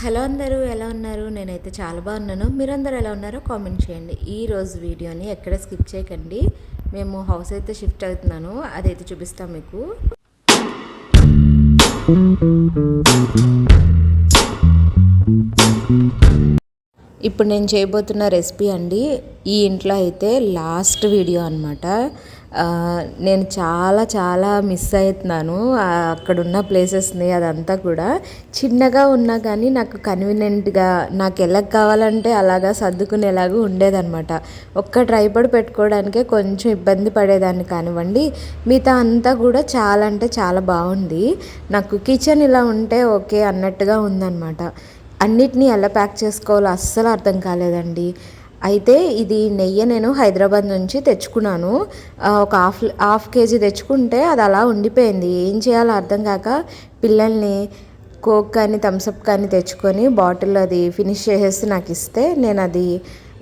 Hello అందరూ ఎలా ఉన్నారు? నేనైతే చాలా బాగున్నాను. మీరందరూ ఎలా ఉన్నారో కామెంట్ చేయండి. ఈ రోజు వీడియోని ఎక్కడ స్కిప్ చేయకండి. మేము హౌస్ అయితే షిఫ్ట్ అవుతున్నాను. అదైతే చూపిస్తాం మీకు. ఇప్పుడు నేను చేయబోతున్న రెసిపీ అండి. ఈ ఇంట్లో అయితే లాస్ట్ వీడియో అనమాట నేను చాలా చాలా మిస్ అవుతున్నాను. అక్కడున్న ప్లేసెస్ని అదంతా కూడా. చిన్నగా ఉన్నా కానీ నాకు కన్వీనియంట్గా నాకు ఎలా కావాలంటే అలాగా సర్దుకునేలాగా ఉండేదన్నమాట. ఒక్క ట్రైపడ్ పెట్టుకోవడానికే కొంచెం ఇబ్బంది పడేదాన్ని కానివ్వండి. మిగతా అంతా కూడా చాలా అంటే చాలా బాగుంది. నాకు కిచెన్ ఇలా ఉంటే ఓకే అన్నట్టుగా ఉందన్నమాట. అన్నిటినీ ఎలా ప్యాక్ చేసుకోవాలో అస్సలు అర్థం కాలేదండి. అయితే ఇది నెయ్యి నేను హైదరాబాద్ నుంచి తెచ్చుకున్నాను. ఒక హాఫ్ హాఫ్ కేజీ తెచ్చుకుంటే అది అలా ఉండిపోయింది. ఏం చేయాలో అర్థం కాక పిల్లల్ని కోక్ కానీ థమ్స్అప్ కానీ తెచ్చుకొని బాటిల్ అది ఫినిష్ చేసేసి నాకు ఇస్తే నేను అది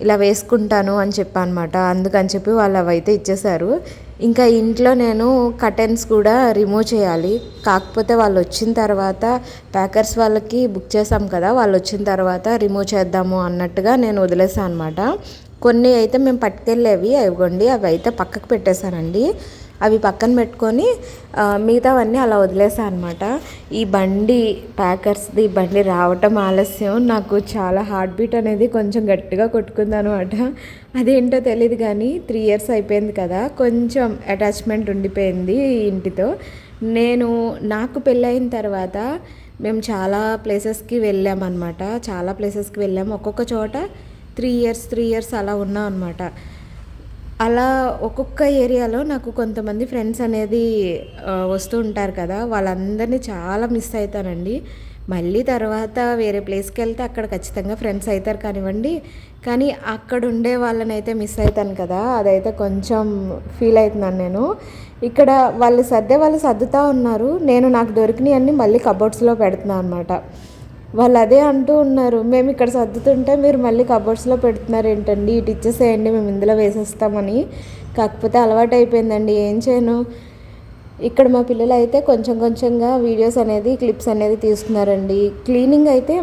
ఇలా వేసుకుంటాను అని చెప్పాను అనమాట అందుకని చెప్పి వాళ్ళు అవైతే ఇచ్చేశారు. ఇంకా ఇంట్లో నేను కటన్స్ కూడా రిమూవ్ చేయాలి. కాకపోతే వాళ్ళు వచ్చిన తర్వాత ప్యాకర్స్ వాళ్ళకి బుక్ చేసాం కదా వాళ్ళు వచ్చిన తర్వాత రిమూవ్ చేద్దాము అన్నట్టుగా నేను వదిలేసాను అనమాట కొన్ని అయితే మేము పట్టుకెళ్ళేవి ఇవ్వండి అవి అయితే పక్కకు పెట్టేశానండి. అవి పక్కన పెట్టుకొని మిగతావన్నీ అలా వదిలేసాను అనమాట ఈ బండి ప్యాకర్స్ది బండి రావటం ఆలస్యం. నాకు చాలా హార్ట్ బీట్ అనేది కొంచెం గట్టిగా కొట్టుకుంది అనమాట అదేంటో తెలియదు కానీ త్రీ ఇయర్స్ అయిపోయింది కదా కొంచెం అటాచ్మెంట్ ఉండిపోయింది ఇంటితో. నేను నాకు పెళ్ళయిన తర్వాత మేము చాలా ప్లేసెస్కి వెళ్ళామన్నమాట చాలా ప్లేసెస్కి వెళ్ళాము ఒక్కొక్క చోట త్రీ ఇయర్స్ త్రీ ఇయర్స్ అలా ఉన్నాం అనమాట అలా ఒక్కొక్క ఏరియాలో నాకు కొంతమంది ఫ్రెండ్స్ అనేది వస్తూ ఉంటారు కదా. వాళ్ళందరినీ చాలా మిస్ అవుతానండి మళ్ళీ తర్వాత వేరే ప్లేస్కి వెళ్తే అక్కడ ఖచ్చితంగా ఫ్రెండ్స్ అవుతారు కానివ్వండి. కానీ అక్కడ ఉండే వాళ్ళని అయితే మిస్ అవుతాను కదా. అదైతే కొంచెం ఫీల్ అవుతున్నాను నేను. ఇక్కడ వాళ్ళు సర్దే వాళ్ళు సర్దుతా ఉన్నారు. నేను నాకు దొరికినవన్నీ మళ్ళీ కబోర్డ్స్లో పెడుతున్నాను అనమాట వాళ్ళు అదే అంటూ ఉన్నారు. మేము ఇక్కడ సర్దుతుంటే మీరు మళ్ళీ కబోర్డ్స్లో పెడుతున్నారు ఏంటండి? ఇటు ఇచ్చేసేయండి మేము ఇందులో వేసేస్తామని. కాకపోతే అలవాటు అయిపోయిందండి. ఏం చేయను? ఇక్కడ మా పిల్లలు అయితే కొంచెం కొంచెంగా వీడియోస్ అనేది క్లిప్స్ అనేది తీసుకున్నారండి. క్లీనింగ్ అయితే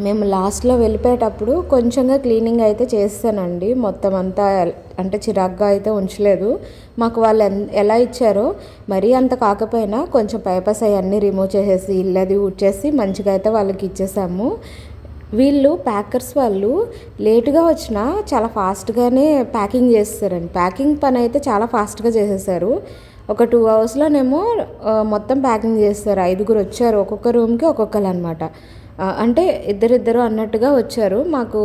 మేము లాస్ట్లో వెళ్ళిపోయేటప్పుడు కొంచెంగా క్లీనింగ్ అయితే చేస్తానండి. మొత్తం అంతా అంటే చిరాగ్గా అయితే ఉంచలేదు. మాకు వాళ్ళు ఎన్- ఎలా ఇచ్చారో మరీ అంత కాకపోయినా కొంచెం పేపర్స్ అవన్నీ రిమూవ్ చేసేసి ఇల్లు అది ఊడ్చేసి మంచిగా అయితే వాళ్ళకి ఇచ్చేసాము. వీళ్ళు ప్యాకర్స్ వాళ్ళు లేటుగా వచ్చినా చాలా ఫాస్ట్గానే ప్యాకింగ్ చేస్తారండి. ప్యాకింగ్ పని అయితే చాలా ఫాస్ట్గా చేసేసారు. ఒక టూ అవర్స్లోనేమో మొత్తం ప్యాకింగ్ చేస్తారు. ఐదుగురు వచ్చారు. ఒక్కొక్క రూమ్కి ఒక్కొక్కరు అనమాట అంటే ఇద్దరిద్దరు అన్నట్టుగా వచ్చారు. మాకు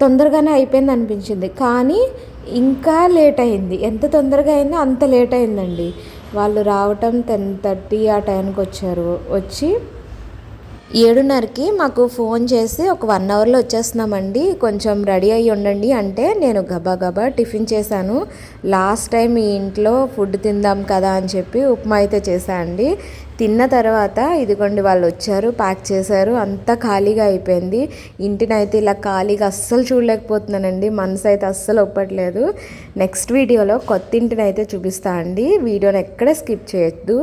తొందరగానే అయిపోయింది అనిపించింది. కానీ ఇంకా లేట్ అయింది. ఎంత తొందరగా అయిందో అంత లేట్ అయిందండి. వాళ్ళు రావటం టెన్ థర్టీ ఆ టైంకి వచ్చారు వచ్చి ఏడున్నరకి మాకు ఫోన్ చేసి ఒక వన్ అవర్లో వచ్చేస్తున్నామండి. కొంచెం రెడీ అయ్యి ఉండండి అంటే నేను గబా గబా టిఫిన్ చేశాను. లాస్ట్ టైం ఈ ఇంట్లో ఫుడ్ తిందాం కదా అని చెప్పి ఉప్మా అయితే చేశా అండి. తిన్న తర్వాత ఇదిగోండి వాళ్ళు వచ్చారు ప్యాక్ చేశారు అంతా ఖాళీగా అయిపోయింది. ఇంటిని అయితే ఇలా ఖాళీగా అస్సలు చూడలేకపోతున్నానండి. మనసు అయితే అస్సలు ఒప్పట్లేదు. నెక్స్ట్ వీడియోలో కొత్త ఇంటిని అయితే చూపిస్తా అండి. వీడియోని ఎక్కడ స్కిప్ చేయొద్దు.